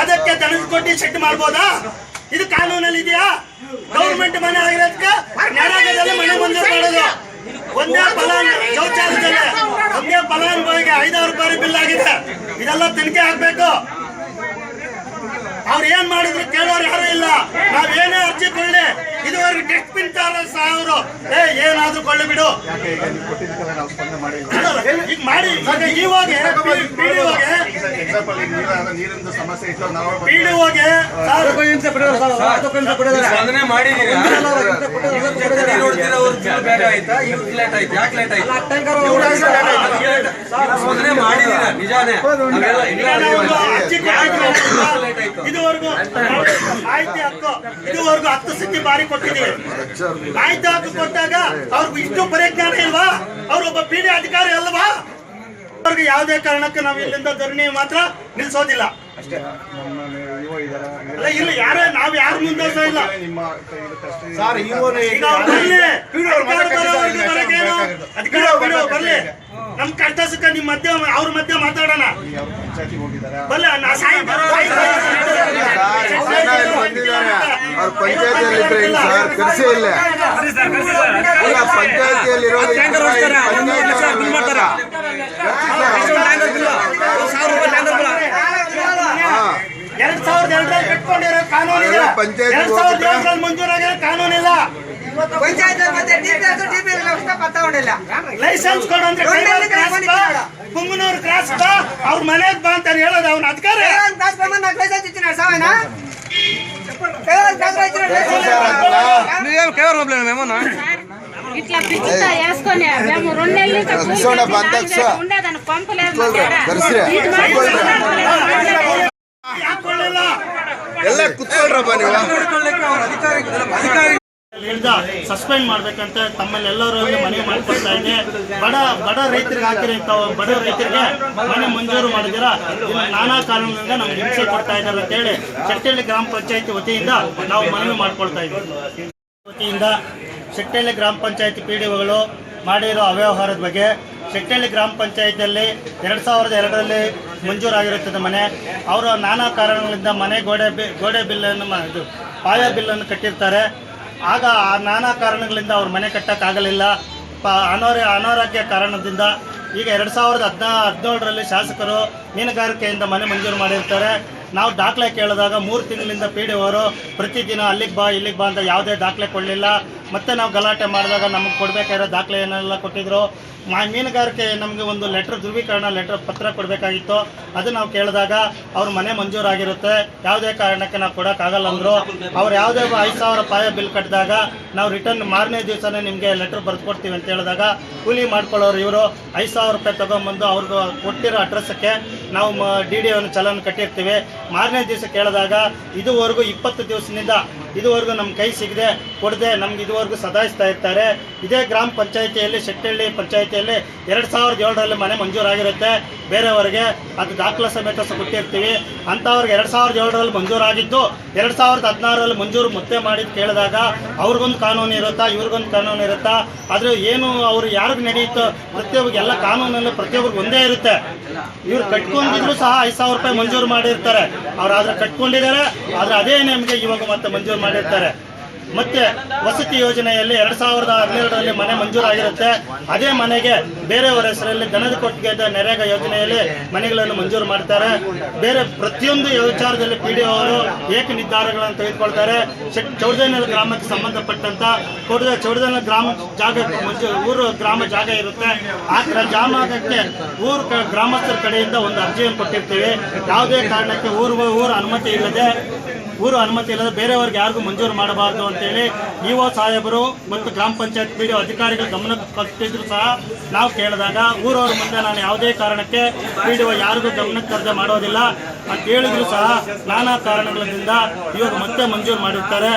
ಅದಕ್ಕೆ ದನದ ಕೊಟ್ಟಿ ಶೆಡ್ ಮಾಡ್ಬೋದಾ? ಇದು ಕಾನೂನಲ್ಲಿ ಇದೆಯಾ? ಗೌರ್ಮೆಂಟ್ ಮನೆ ಆಗಿರೋದಕ್ಕೆ ಮನೆ ಮಂಜೂರು ಮಾಡೋದು. ಒಂದೇ ಫಲಾನ್ ಶೌಚಾಲಯದಲ್ಲಿ. ಒಂದೇ ಫಲಾನುಭವಿಗೆ ಐದಾರು ರೂಪಾಯಿ ಬಿಲ್ ಆಗಿದೆ. ಇದೆಲ್ಲ ತನಿಖೆ ಆಗ್ಬೇಕು. ಅವ್ರು ಏನ್ ಮಾಡಿದ್ರು ಕೇಳೋರು ಯಾರು ಇಲ್ಲ. ನಾವ್ ಏನೇ ಅರ್ಜಿ ಕೊಳ್ಳಿ ಇದುವರೆಗೆ ಡೆಸ್ಟ್ ಬಿನ್ ಸಹ ಅವರು. ಏ ಏನಾದ್ರೂ ಕೊಳ್ಳಿ ಬಿಡು. ಈಗ ಮಾಡಿ. ಈವಾಗ ಇವಾಗೆ ನೀರಿಂದು ಸಮಸ್ಯೆ ಇತ್ತು ನಾವು ಪಿಡಿಒಗೆ ಮಾಡಿದೀರಾ ನೋಡ್ತೀರಾ ಆಯ್ತಾ ಲೇಟ್ ಆಯ್ತು ಯಾಕೆ ಲೇಟ್ ಆಯ್ತು ಮಾಡಿದೀರಾ ನಿಜಾನೇ. ಲೇಟ್ ಆಯ್ತು ಇದುವರೆಗೂ ಮಾಹಿತಿ ಇದುವರೆಗೂ ಹತ್ತು ಸತಿ ಬಾರಿ ಕೊಟ್ಟಿದ್ದೀವಿ ಮಾಹಿತಿ ಹಕ್ಕು ಕೊಟ್ಟಾಗ ಅವ್ರಿಗೂ ಇಷ್ಟು ಪರಿಜ್ಞಾನ ಇಲ್ವಾ ಅವ್ರೊಬ್ಬ ಪಿಡಿ ಅಧಿಕಾರಿ ಅಲ್ವಾ ಅವ್ರಿಗೆ ಯಾವುದೇ ಕಾರಣಕ್ಕೆ ನಾವು ಇಲ್ಲಿಂದ ಧರಣಿ ಮಾತ್ರ ನಿಲ್ಸೋದಿಲ್ಲ ನಮ್ಮ ಇವ ಇದಾರ ಇಲ್ಲ ಯಾರೇ ನಾವ್ ಯಾರು ಮುಂದೆ ಇಲ್ಲ ನಿಮ್ಮ ಸರ್ ಇವನು ಬರ್ಲಿ ನಮ್ ಕಷ್ಟ ಸುಖ ನಿಮ್ ಮಧ್ಯ ಅವ್ರ ಮಧ್ಯ ಮಾತಾಡೋಣ ಅವ್ರ ಪಂಚಾಯತಿಯಲ್ಲಿ ಸರ್ ಕರ್ಸಿ ಇಲ್ಲ ಇಲ್ಲ ಪಂಚಾಯತಿಯಲ್ಲಿ ಇರೋದು ಎರಡ್ ಸಾವಿರದ ಎರಡರಲ್ಲಿ ಕಟ್ಕೊಂಡಿರೋ ಕಾನೂನು ಇಲ್ಲ ಅದೇ ಪಂಚಾಯ್ತಿಗೆ ಎರಡ್ ಸಾವಿರದ ಹೋಗ್ಬಿಟ್ರೆ? ಏಳರಲ್ಲಿ ಮಂಜೂರಾಗಿರೋ ಕಾನೂನು ಇಲ್ಲ ಪಂಚಾಯತ್ ಮತ್ತೆ ಡಿಪಿಎಸ್ ಡಿಪಿಎಸ್ ವ್ಯವಸ್ಥೆ ಪತ್ತಾಕೊಂಡಿಲ್ಲ ಲೈಸೆನ್ಸ್ ಕೊಡು ಅಂದ್ರೆ ಕೈವಾರ ಕ್ರಾಸ್ ಬಾ ಕುಂಗನೂರು ಕ್ರಾಸ್ ಬಾ ಅವ್ರ ಮನೆಗ್ ಬಾ ಅಂತ ಹೇಳೋದು ಅವ್ನ ಅಧಿಕಾರ దాస్ ప్రమాణ నాకు లైసెన్స్ ఇచ్చినాడు సావేనా కేవలం దాస్ ఇచ్చినాడు ఇట్లా పిచ్చితో వేసుకొని మేము రెండు నెలల నుంచి కూలి కూర్చోండి, చేసి అంతా నాలుగు కూర్చో. నెలలు ఉండేదాన్ని పంపలేదు ಎಲ್ಲ ಅಧಿಕಾರಿ ಅಧಿಕಾರಿ ಸಸ್ಪೆಂಡ್ ಮಾಡ್ಬೇಕಂತ ತಮ್ಮಲ್ಲೆಲ್ಲರೂ ಮನವಿ ಮಾಡ್ಕೊಳ್ತಾ ಇದೆ ಬಡ ಬಡ ರೈತರಿಗೆ ಹಾಕಿರಂತ ಬಡ ರೈತರಿಗೆ ಮನೆ ಮಂಜೂರು ಮಾಡಿದಿರ ನಾನಾ ಕಾರಣದಿಂದ ನಮ್ಗೆ ಹಿಂಸೆ ಕೊಡ್ತಾ ಇದ್ದಾರೆ ಅಂತ ಹೇಳಿ ಚಟ್ಟಳ್ಳಿ ಗ್ರಾಮ ಪಂಚಾಯತಿ ವತಿಯಿಂದ ನಾವು ಮನವಿ ಮಾಡ್ಕೊಳ್ತಾ ಇದ್ದೀವಿ. ವತಿಯಿಂದ ಚಟ್ಟಳ್ಳಿ ಗ್ರಾಮ ಪಂಚಾಯತಿ ಪಿ ಡಿ ಒಗಳು ಮಾಡಿರೋ ಅವ್ಯವಹಾರದ ಬಗ್ಗೆ ಶೆಟ್ಟಳ್ಳಿ ಗ್ರಾಮ ಪಂಚಾಯತಿಯಲ್ಲಿ ಎರಡು ಸಾವಿರದ ಎರಡರಲ್ಲಿ ಮಂಜೂರಾಗಿರುತ್ತದೆ ಮನೆ. ಅವರು ನಾನಾ ಕಾರಣಗಳಿಂದ ಮನೆ ಗೋಡೆ ಬಿ, ಗೋಡೆ ಬಿಲ್ಲನ್ನು ಇದು ಪಾಯ ಬಿಲ್ಲನ್ನು ಕಟ್ಟಿರ್ತಾರೆ. ಆಗ ಆ ನಾನಾ ಕಾರಣಗಳಿಂದ ಅವ್ರ ಮನೆ ಕಟ್ಟೋಕ್ಕಾಗಲಿಲ್ಲ. ಪ, ಅನಾರೋ, ಅನಾರೋಗ್ಯ ಕಾರಣದಿಂದ ಈಗ ಎರಡು ಸಾವಿರದ ಹದಿನಾ, ಹದಿನೇಳರಲ್ಲಿ ಶಾಸಕರು ಮೀನುಗಾರಿಕೆಯಿಂದ ಮನೆ ಮಂಜೂರು ಮಾಡಿರ್ತಾರೆ. ನಾವು ದಾಖಲೆ ಕೇಳಿದಾಗ ಮೂರು ತಿಂಗಳಿಂದ ಪಿ ಡಿ ಅವರು ಪ್ರತಿದಿನ ಅಲ್ಲಿಗೆ ಬಾ, ಇಲ್ಲಿಗೆ ಬಾ ಅಂತ ಯಾವುದೇ ದಾಖಲೆ ಕೊಡಲಿಲ್ಲ. ಮತ್ತೆ ನಾವು ಗಲಾಟೆ ಮಾಡಿದಾಗ ನಮಗೆ ಕೊಡಬೇಕಾಗಿರೋ ದಾಖಲೆ ಏನೆಲ್ಲ ಕೊಟ್ಟಿದ್ರು. ಮೀನುಗಾರಿಕೆ ನಮಗೆ ಒಂದು ಲೆಟ್ರ್, ಧ್ರುವೀಕರಣ ಲೆಟ್ರ್ ಪತ್ರ ಕೊಡಬೇಕಾಗಿತ್ತು. ಅದು ನಾವು ಕೇಳಿದಾಗ ಅವ್ರ ಮನೆ ಮಂಜೂರಾಗಿರುತ್ತೆ. ಯಾವುದೇ ಕಾರಣಕ್ಕೆ ನಾವು ಕೊಡೋಕ್ಕಾಗಲ್ಲ ಅಂದರು. ಅವ್ರು ಯಾವುದೇ ಐದು ಸಾವಿರ ಪಾಯ ಬಿಲ್ ಕಟ್ಟಿದಾಗ ನಾವು ರಿಟರ್ನ್ ಮಾರನೇ ದಿವಸನೇ ನಿಮಗೆ ಲೆಟ್ರ್ ಬರೆದು ಕೊಡ್ತೀವಿ ಅಂತ ಹೇಳಿದಾಗ ಕೂಲಿ ಮಾಡ್ಕೊಳ್ಳೋರು ಇವರು ಐದು ಸಾವಿರ ರೂಪಾಯಿ ತೊಗೊಂಬಂದು ಅವ್ರಿಗೆ ಕೊಟ್ಟಿರೋ ಅಡ್ರೆಸ್ಸಕ್ಕೆ ನಾವು ಡಿ ಡಿ ಚಲನ್ ಕಟ್ಟಿರ್ತೀವಿ. ಮಾರನೇ ದಿವಸ ಕೇಳಿದಾಗ, ಇದುವರೆಗೂ ಇಪ್ಪತ್ತು ದಿವಸದಿಂದ ಇದುವರೆಗೂ ನಮ್ಮ ಕೈ ಸಿಗದೆ ಕೊಡದೆ ನಮ್ಗೆ ಇದುವರೆಗೂ ಸದಾಯಿಸ್ತಾ ಇರ್ತಾರೆ. ಇದೇ ಗ್ರಾಮ ಪಂಚಾಯಿತಿಯಲ್ಲಿ ಶೆಟ್ಟಳ್ಳಿ ಪಂಚಾಯಿತಿಯಲ್ಲಿ ಎರಡು ಸಾವಿರದ ಏಳರಲ್ಲಿ ಮನೆ ಮಂಜೂರಾಗಿರುತ್ತೆ. ಬೇರೆಯವರಿಗೆ ಅದು ದಾಖಲೆ ಸಮೇತ ಕೊಟ್ಟಿರ್ತೀವಿ. ಅಂಥವ್ರಿಗೆ ಎರಡು ಸಾವಿರದ ಏಳರಲ್ಲಿ ಮಂಜೂರಾಗಿದ್ದು, ಎರಡು ಸಾವಿರದ ಹದಿನಾರರಲ್ಲಿ ಮಂಜೂರು ಮತ್ತೆ ಮಾಡಿದ್ದು ಕೇಳಿದಾಗ ಅವ್ರಿಗೊಂದು ಕಾನೂನು ಇರುತ್ತಾ, ಇವ್ರಿಗೊಂದು ಕಾನೂನು ಇರುತ್ತಾ? ಆದರೆ ಏನು ಅವ್ರು ಯಾರಿಗೆ ನಡೆಯುತ್ತೋ, ಪ್ರತಿಯೊಬ್ಬರಿಗೆ ಎಲ್ಲ ಕಾನೂನಲ್ಲಿ ಪ್ರತಿಯೊಬ್ಬರಿಗೆ ಒಂದೇ ಇರುತ್ತೆ. ಇವ್ರು ಕಟ್ಕೊಂಡಿದ್ರು ಸಹ ಐದು ಸಾವಿರ ರೂಪಾಯಿ ಮಂಜೂರು ಮಾಡಿರ್ತಾರೆ. ಅವ್ರು ಆದ್ರೆ ಕಟ್ಕೊಂಡಿದ್ದಾರೆ ಆದ್ರೆ ಅದೇ ನಿಮಗೆ ಇವಾಗ ಮತ್ತೆ ಮಂಜೂರು ಮಾಡಿರ್ತಾರೆ. ಮತ್ತೆ ವಸತಿ ಯೋಜನೆಯಲ್ಲಿ ಎರಡ್ ಸಾವಿರದ ಹನ್ನೆರಡರಲ್ಲಿ ಮನೆ ಮಂಜೂರಾಗಿರುತ್ತೆ. ಅದೇ ಮನೆಗೆ ಬೇರೆಯವರ ಹೆಸರಲ್ಲಿ ದನದ ಕೊಟ್ಟಿಗೆ ನೆರೆಗ ಯೋಜನೆಯಲ್ಲಿ ಮನೆಗಳನ್ನು ಮಂಜೂರು ಮಾಡ್ತಾರೆ. ಬೇರೆ ಪ್ರತಿಯೊಂದು ವಿಚಾರದಲ್ಲಿ ಪಿ ಡಿ ಅವರು ಏಕ ನಿರ್ಧಾರಗಳನ್ನು ತೆಗೆದುಕೊಳ್ತಾರೆ? ಚೌಡದೇನಹಳ್ಳಿ ಗ್ರಾಮಕ್ಕೆ ಸಂಬಂಧಪಟ್ಟಂತ ಕೊಡದ ಚೌಡದೇನಹಳ್ಳಿ ಗ್ರಾಮ ಜಾಗ ಊರು ಗ್ರಾಮ ಜಾಗ ಇರುತ್ತೆ. ಆ ಜಾಗಕ್ಕೆ ಊರು ಗ್ರಾಮಸ್ಥರ ಕಡೆಯಿಂದ ಒಂದು ಅರ್ಜಿಯನ್ನು ಕೊಟ್ಟಿರ್ತೀವಿ. ಯಾವುದೇ ಕಾರಣಕ್ಕೆ ಊರು ಊರು ಅನುಮತಿ ಇಲ್ಲದೆ ಊರು ಅನುಮತಿ ಇಲ್ಲದೆ ಬೇರೆಯವ್ರಿಗೆ ಯಾರಿಗೂ ಮಂಜೂರು ಮಾಡಬಾರ್ದು ಅಂತೇಳಿ ಇಒ ಸಾಹೇಬರು ಮತ್ತು ಗ್ರಾಮ ಪಂಚಾಯತ್ ಡಿ ಅಧಿಕಾರಿಗಳ ಗಮನಕ್ಕೆ ಕೊಟ್ಟಿದ್ರು ಸಹ ನಾವು ಕೇಳಿದಾಗ ಊರವ್ರ ಮುಂದೆ ನಾನು ಯಾವುದೇ ಕಾರಣಕ್ಕೆ ಡಿ ಯಾರಿಗೂ ಗಮನಕ್ಕೆ ತರದೆ ಮಾಡೋದಿಲ್ಲ ಅಂತ ಹೇಳಿದ್ರು ಸಹ ನಾನಾ ಕಾರಣಗಳಿಂದ ಇವರು ಮತ್ತೆ ಮಂಜೂರು ಮಾಡಿರ್ತಾರೆ.